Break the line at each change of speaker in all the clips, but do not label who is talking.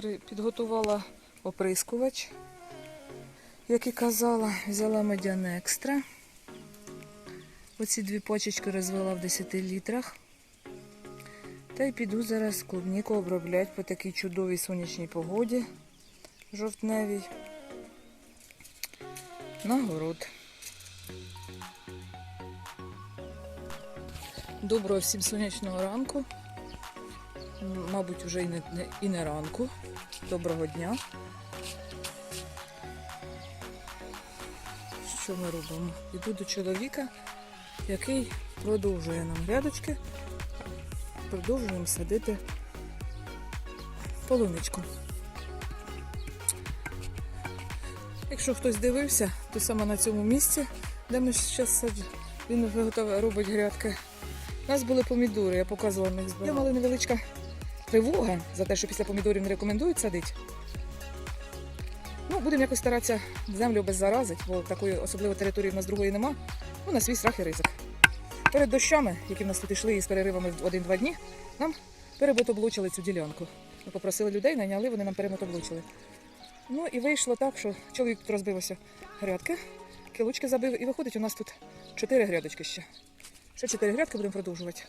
підготувала оприскувач, як і казала, взяла медян екстра. Оці дві почечки розвела в 10 літрах. Та й піду зараз клубніку обробляти по такій чудовій сонячній погоді жовтневій. На город. Доброго всім сонячного ранку. Мабуть, вже і не, і не ранку. Доброго дня. Що ми робимо? Іду до чоловіка, який продовжує нам грядочки. Продовжуємо садити полуничку. Якщо хтось дивився, то саме на цьому місці, де ми зараз він робить грядки. У нас були помідори, я показувала них збирала. мала невеличка тривога за те, що після помідорів не рекомендують садити. Ну, будемо якось старатися землю обеззаразити, бо такої особливої території в нас другої нема. Ну, на свій страх і ризик. Перед дощами, які в нас тут йшли із переривами в один-два дні, нам перемотоблучили цю ділянку. Ми попросили людей, найняли, вони нам перемотоблучили. Ну і вийшло так, що чоловік тут розбилося грядки, кілочки забив, і виходить у нас тут чотири грядочки ще. Ще чотири грядки будемо продовжувати.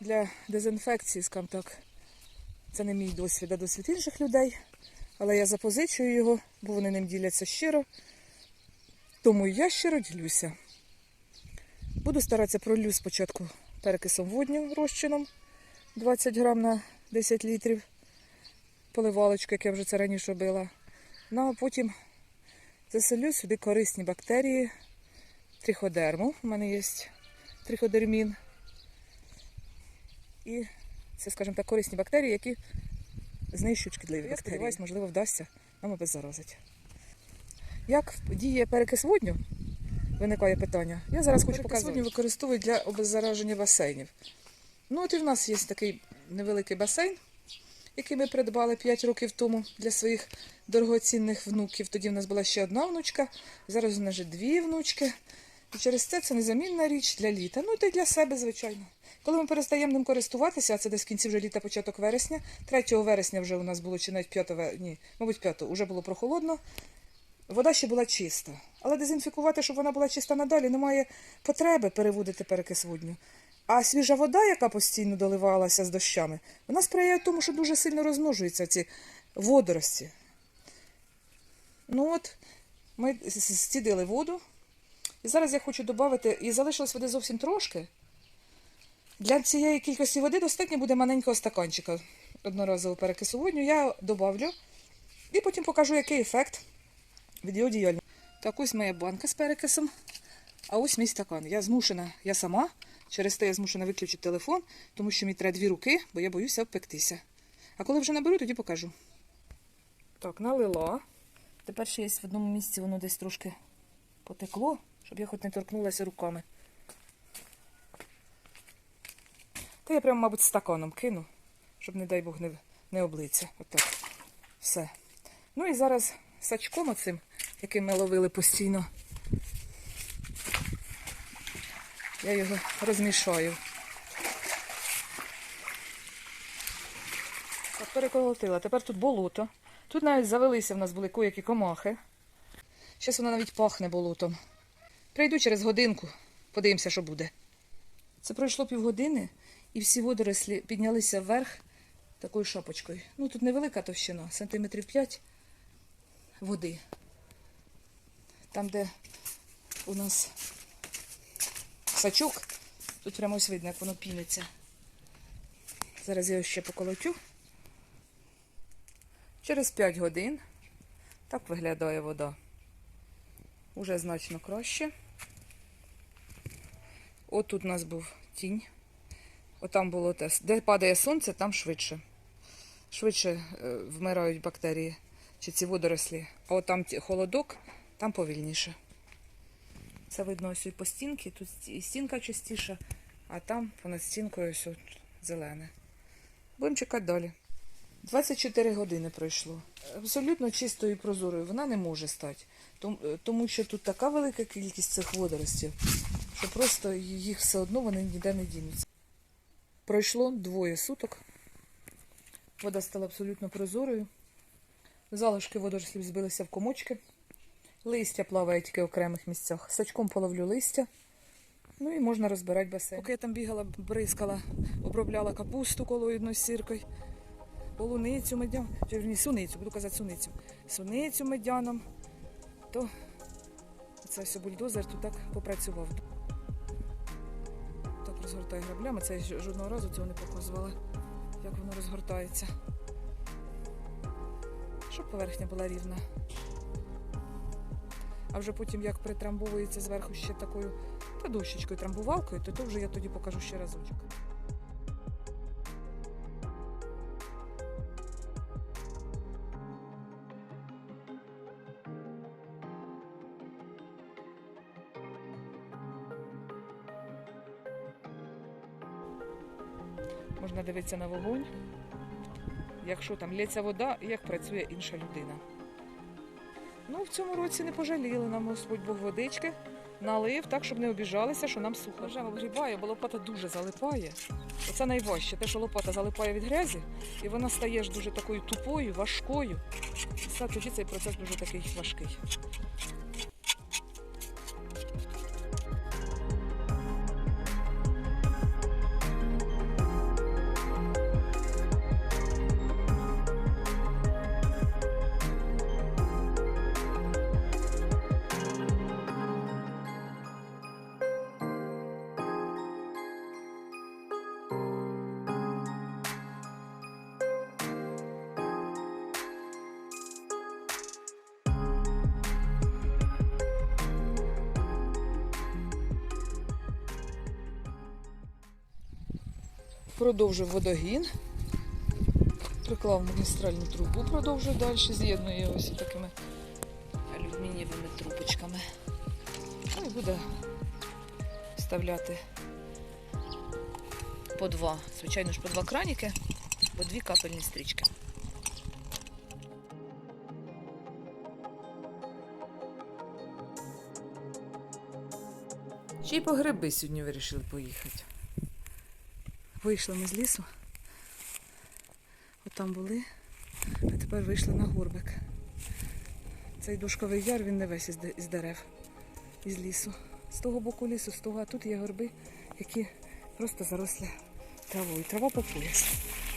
Для дезінфекції, скажімо так, це не мій досвід, а досвід інших людей. Але я запозичую його, бо вони ним діляться щиро. Тому я щиро ділюся. Буду старатися пролю спочатку перекисом водню розчином 20 грам на 10 літрів. Поливалочку, як я вже це раніше робила. Ну а потім заселю сюди корисні бактерії, триходерму. У мене є триходермін. І це, скажімо так, корисні бактерії, які знищують шкідливі. Я сподіваюся, можливо, вдасться нам обеззаразити. Як діє перекис водню? Виникає питання. Я зараз хочу показати. Водню використовують для обеззараження басейнів. Ну, от і в нас є такий невеликий басейн, який ми придбали 5 років тому для своїх дорогоцінних внуків. Тоді в нас була ще одна внучка, зараз у нас вже дві внучки. І через це це незамінна річ для літа. Ну та й для себе, звичайно. Коли ми перестаємо ним користуватися, а це десь в кінці вже літа, початок вересня. 3 вересня вже у нас було чи навіть 5 ні, мабуть, 5 вже було прохолодно. Вода ще була чиста. Але дезінфікувати, щоб вона була чиста надалі, немає потреби переводити перекис водню. А свіжа вода, яка постійно доливалася з дощами, вона сприяє тому, що дуже сильно розмножуються ці водорості. Ну от, ми стідили воду. Зараз я хочу додати, і залишилось води зовсім трошки. Для цієї кількості води достатньо буде маленького стаканчика одноразового перекису водню. Я додавлю і потім покажу, який ефект від його діяльності. Так, ось моя банка з перекисом, а ось мій стакан. Я змушена, я сама, через те я змушена виключити телефон, тому що мені треба дві руки, бо я боюся обпектися. А коли вже наберу, тоді покажу. Так, налила. Тепер ще є в одному місці, воно десь трошки потекло, щоб я хоч не торкнулася руками. Та я прямо, мабуть, стаканом кину, щоб, не дай Бог, не, не облиться. Отак. Все. Ну і зараз сачком оцим, яким ми ловили постійно. Я його розмішаю. Так, переколотила. Тепер тут болото. Тут навіть завелися в нас були коякі комахи. Зараз воно навіть пахне болотом. Прийду через годинку, подивимося, що буде. Це пройшло півгодини, і всі водорослі піднялися вверх такою шапочкою. Ну, тут невелика товщина, сантиметрів 5 води. Там, де у нас сачок, тут прямо ось видно, як воно піниться. Зараз я його ще поколотю. Через 5 годин так виглядає вода. Уже значно краще. От тут у нас був тінь. Отам було те. Де падає сонце, там швидше. Швидше е, вмирають бактерії чи ці водорослі. А от там холодок, там повільніше. Це видно ось і по стінки. Тут і стінка частіша, а там понад стінкою ось от зелене. Будемо чекати далі. 24 години пройшло. Абсолютно чистою і прозорою вона не може стати. Е, Тому що тут така велика кількість цих водоростів, що просто їх все одно вони ніде не дінуться. Пройшло двоє суток. Вода стала абсолютно прозорою. Залишки водорослів збилися в комочки. Листя плаває тільки в окремих місцях. Сачком половлю листя. Ну і можна розбирати басейн. Поки я там бігала, бризкала, обробляла капусту колоїдною сіркою, полуницю медян, чи суницю, буду казати суницю. Суницю медяном, то це все бульдозер тут так попрацював. Так розгортає граблями. Це я жодного разу цього не показувала, як воно розгортається. Щоб поверхня була рівна. А вже потім, як притрамбовується зверху ще такою та дощечкою трамбувалкою, то, то вже я тоді покажу ще разочок. Можна дивитися на вогонь, якщо там лється вода, як працює інша людина. Ну, в цьому році не пожаліли нам Господь Бог водички, налив так, щоб не обіжалися, що нам сухо. Лежава вгрібає, бо лопата дуже залипає. Оце найважче, те, що лопата залипає від грязі, і вона стає ж дуже такою тупою, важкою. І тоді цей процес дуже такий важкий. Продовжив водогін. Приклав магістральну трубу, продовжую далі, з'єднує ось такими алюмінієвими трубочками. Ну і буде вставляти по два. Звичайно ж, по два краніки, по дві капельні стрічки. Ще й по гриби сьогодні вирішили поїхати. Вийшли ми з лісу. От там були, а тепер вийшли на горбик. Цей дошковий яр, він не весь із дерев, із лісу. З того боку лісу, з того, а тут є горби, які просто зарослі травою. Трава по пояс.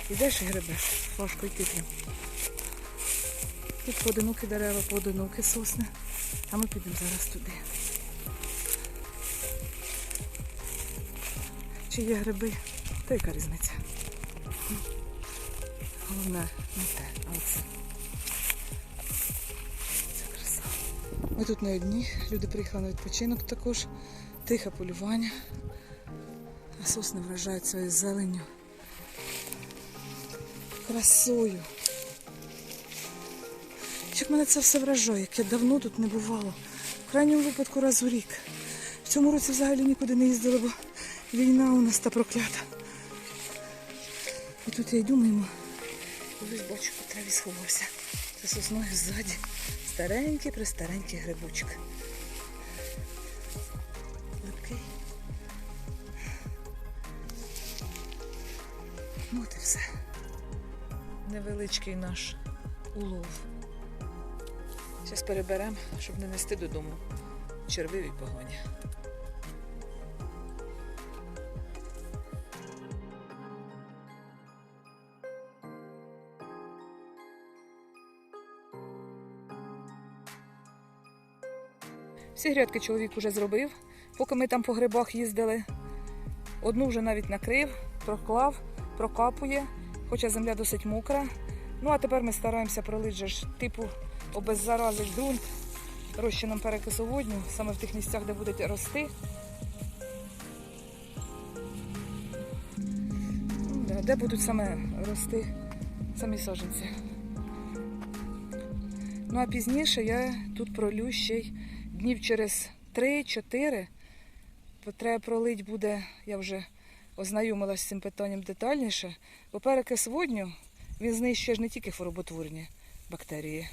Ідеш і гребеш, важко йти прям. Тут поодинокі дерева, поодинокі сосни. А ми підемо зараз туди. Чи є гриби? Та яка різниця? Головне не те, а оце. Це краса. Ми тут не одні. Люди приїхали на відпочинок також. Тихе полювання. А сосни вражають своєю зеленню. Красою. Як мене це все вражає, як я давно тут не бувала. В крайньому випадку раз у рік. В цьому році взагалі нікуди не їздила, бо війна у нас та проклята. І тут я йду мимо. І ось бачу, по траві сховався. За сосною ззаді. Старенький, престаренький грибочок. Липкий. Ну от і все. Невеличкий наш улов. Зараз переберемо, щоб не нести додому червиві погоні. Всі грядки чоловік уже зробив, поки ми там по грибах їздили. Одну вже навіть накрив, проклав, прокапує, хоча земля досить мокра. Ну а тепер ми стараємося пролити ж типу обеззаразить ґрунт розчином перекису водню, саме в тих місцях, де будуть рости. Де будуть саме рости самі саджанці. Ну а пізніше я тут пролю ще й днів через 3-4. Треба пролить буде, я вже ознайомилася з цим питанням детальніше, бо перекис водню він знищує ж не тільки хвороботворні бактерії,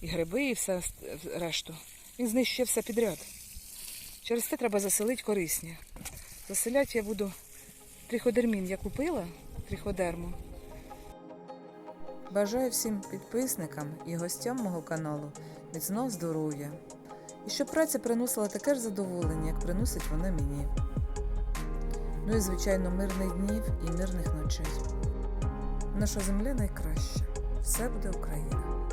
і гриби, і все решту. Він знищує все підряд. Через це треба заселити корисні. Заселяти я буду триходермін я купила, триходерму. Бажаю всім підписникам і гостям мого каналу міцного здоров'я. І щоб праця приносила таке ж задоволення, як приносить вона мені. Ну і, звичайно, мирних днів і мирних ночей. Наша земля найкраща. Все буде Україна.